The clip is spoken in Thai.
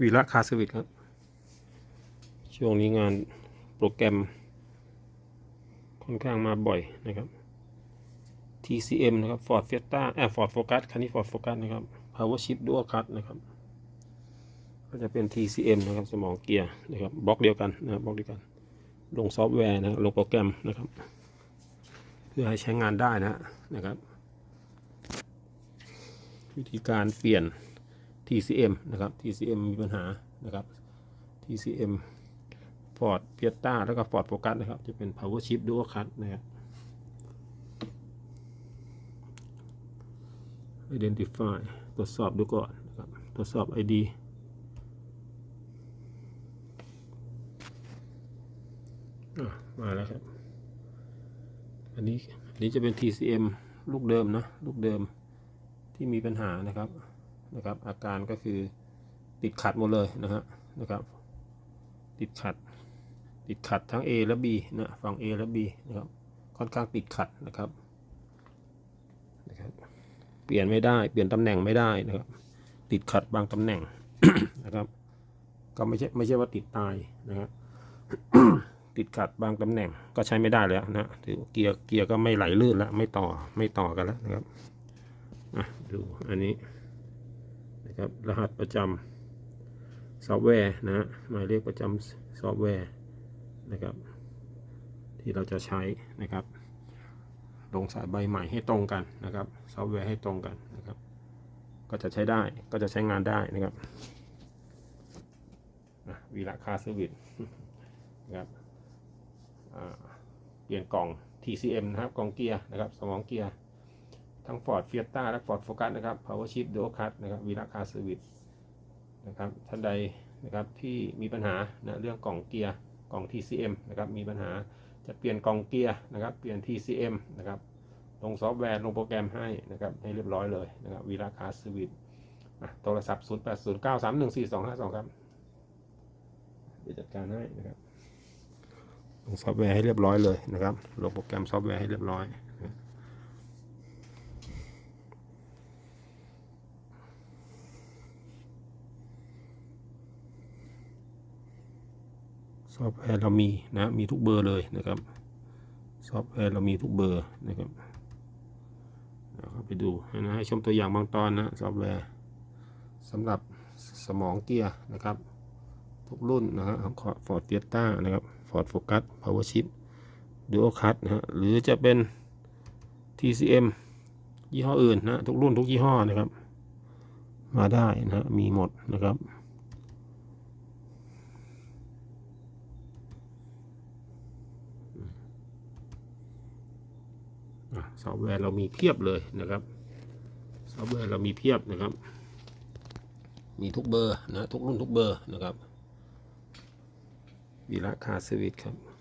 วีระคาสวิตครับ ช่วงนี้งานโปรแกรม ค่อนข้างมาบ่อยนะครับ TCM นะครับ Ford Fiesta อ่า Ford Focus คันนี้ Ford Focus นะครับ Power Shift Dual Cut นะครับ ก็จะเป็น TCM นะครับ สมองเกียร์นะครับบล็อกเดียวกันนะครับบล็อกเดียวกัน ลงซอฟต์แวร์นะลงโปรแกรมนะครับ เพื่อให้ใช้งานได้นะนะครับ วิธีการเปลี่ยน TCM นะครับ TCM มีปัญหานะครับ TCM Ford Fiesta แล้วก็ Ford Focus นะครับ จะเป็น Power Shift Dual cut นะครับ Identify ตรวจสอบดูก่อนนะครับ ตรวจสอบ ID มาแล้วครับ อันนี้ อันนี้จะเป็น TCM ลูกเดิมนะ ลูกเดิมที่มีปัญหานะครับ นะครับ อาการก็คือติดขัดหมดเลยนะฮะนะครับ ติดขัด ติดขัดทั้ง A และ B นะฝั่ง A และ B นะครับค่อนข้างติดขัดนะครับนะครับ เปลี่ยนไม่ได้เปลี่ยนตำแหน่งไม่ได้นะครับ ติดขัดบางตำแหน่งนะครับ ก็ไม่ใช่ไม่ใช่ว่าติดตายนะครับติดขัดบางตำแหน่งก็ใช้ไม่ได้แล้วนะถือเกียร์เกียร์ก็ไม่ไหลลื่นแล้วไม่ต่อไม่ต่อกันแล้วนะครับอะดูอันนี้ นะครับ รหัสประจำซอฟต์แวร์นะหมายเลขประจำซอฟต์แวร์นะครับ ที่เราจะใช้นะครับลงสายใบใหม่ให้ตรงกันนะครับ ซอฟต์แวร์ให้ตรงกันนะครับ ก็จะใช้ได้ก็จะใช้งานได้นะครับวีระคาเซอร์วิสนะครับเปลี่ยนกล่อง TCM นะครับกล่องเกียร์นะครับ สมองเกียร์ ทั้ง Ford Fiesta และ Ford Focus นะครับ Power Shift Dual Clutch นะครับวีระคาเซอร์วิสนะครับท่านใดนะครับที่มีปัญหานะเรื่องกล่องเกียร์กล่อง TCM นะครับมีปัญหาจะเปลี่ยนกล่องเกียร์นะครับเปลี่ยน TCM นะครับลงซอฟต์แวร์ลงโปรแกรมให้นะครับให้เรียบร้อยเลยนะครับวีระคาเซอร์วิสอะโทรศัพท์ 0809314252 ครับเดี๋ยวจัดการให้นะครับลงซอฟต์แวร์ให้เรียบร้อยเลยนะครับลงโปรแกรมซอฟต์แวร์ให้เรียบร้อยนะครับ ซอฟต์แวร์เรามีนะมีทุกเบอร์เลยนะครับซอฟต์แวร์เรามีทุกเบอร์นะครับเข้าไปดูนะให้ชมตัวอย่างบางตอนนะซอฟต์แวร์สำหรับสมองเกียร์นะครับ ทุกรุ่นนะฮะของ Ford Fiesta นะครับ Ford Focus Power Shift Dual Clutch นะฮะหรือจะเป็น TCM ยี่ห้ออื่นนะทุกรุ่นทุกยี่ห้อนะครับ มาได้นะฮะมีหมดนะครับ ซอฟต์แวร์เรามีเพียบเลยนะครับซอฟต์แวร์เรามีเพียบนะครับ มีทุกเบอร์นะทุกรุ่นทุกเบอร์นะครับวีระคาสวิตครับ